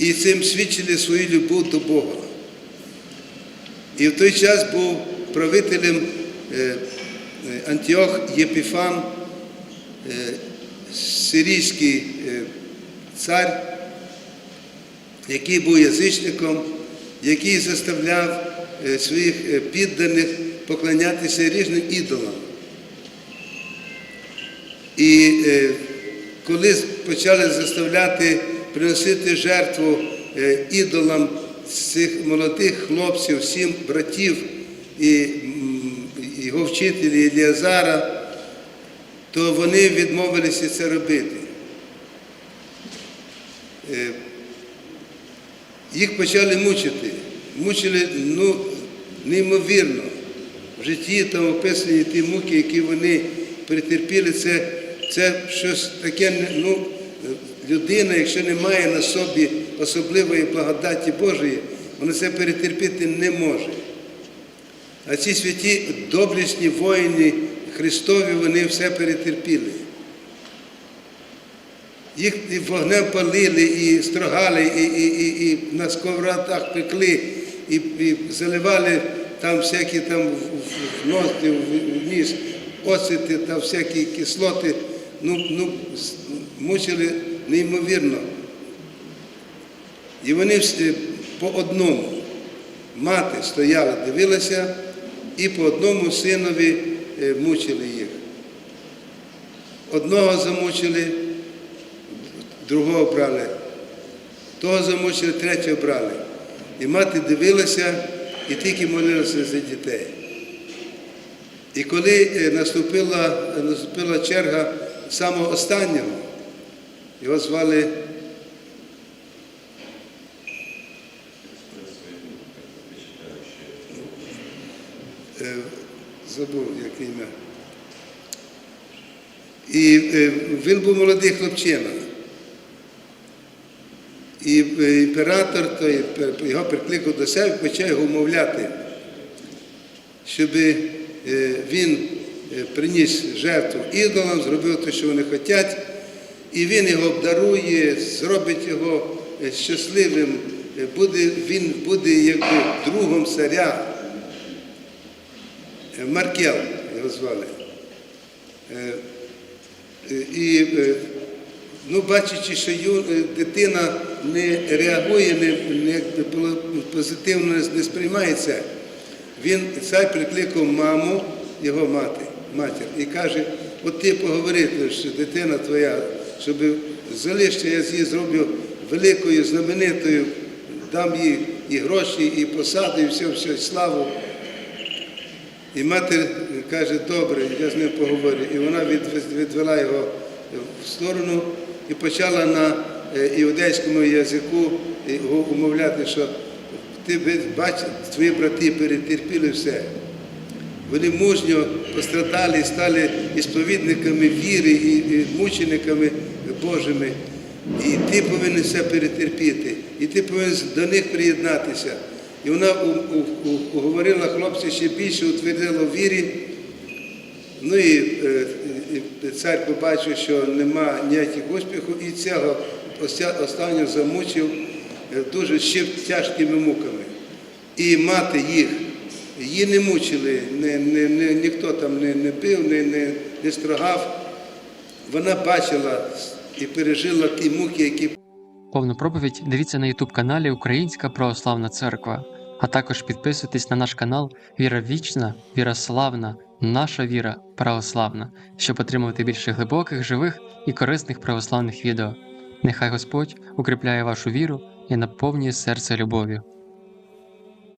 і цим свідчили свою любов до Бога. І в той час був правителем е, е, Антіох Єпіфан, е, сирійський цар, який був язичником, який заставляв своїх підданих поклонятися різним ідолам. І коли почали заставляти приносити жертву е, ідолам цих молодих хлопців, сім братів і його вчителі Еліазара, то вони відмовилися це робити. Е, Їх почали мучити. Мучили ну, неймовірно. В житті там описані ті муки, які вони перетерпіли, це, це щось таке, ну, людина, якщо не має на собі особливої благодаті Божої, вона це перетерпіти не може. А ці святі доблесні воїни Христові, вони все перетерпіли. Їх і вогнем палили, і строгали, і, і, і, і на сковородах пекли, і, і заливали там всякі там в- в- в ніс, оцети та всякі кислоти. Ну, ну, мучили неймовірно. І вони по одному. Мати стояла, дивилася, і по одному синові е, мучили їх. Одного замучили, другого брали, того замучили, третього брали. І мати дивилася і тільки молилася за дітей. І коли е, наступила, наступила черга самого останнього, його звали е, забув, яке ім'я. І е, він був молодий хлопчина. І е, імператор той, його прикликав до себе і почав його умовляти, щоб він приніс жертву ідолам, зробив те, що вони хочуть, і він його обдарує, зробить його е, щасливим, е, буде, він буде якби другом царя. Е, Маркел його звали. І ну, бачачи, що дитина не реагує, не, не позитивно не сприймається, він цар прикликав маму, його мати, матір, і каже, от ти поговори, що дитина твоя, щоб залишся, я з її зроблю великою, знаменитою, дам їй і гроші, і посади, і все, все, і славу. І матір каже, добре, я з ним поговорю. І вона відвела його в сторону і почала на іудейському язику його умовляти, що ти бачиш, твої брати перетерпіли все. Вони мужньо пострадали і стали і сповідниками віри, і, і мучениками Божими. І ти повинен все перетерпіти, і ти повинен до них приєднатися. І вона уговорила хлопця ще більше утвердила вірі. Ну і, е, цар побачив, що нема ніяких успіхів, і цього останнього замучив е, дуже ще тяжкими муками. І мати їх, її не мучили, не, не, не, ніхто там не, не бив, не, не, не строгав. Вона бачила і пережила ті муки, які Повну проповідь дивіться на YouTube каналі Українська Православна Церква, а також підписуйтесь на наш канал Віра Вічна, Віра Славна, Наша Віра Православна, щоб отримувати більше глибоких, живих і корисних православних відео. Нехай Господь укріпляє вашу віру і наповнює серце любов'ю.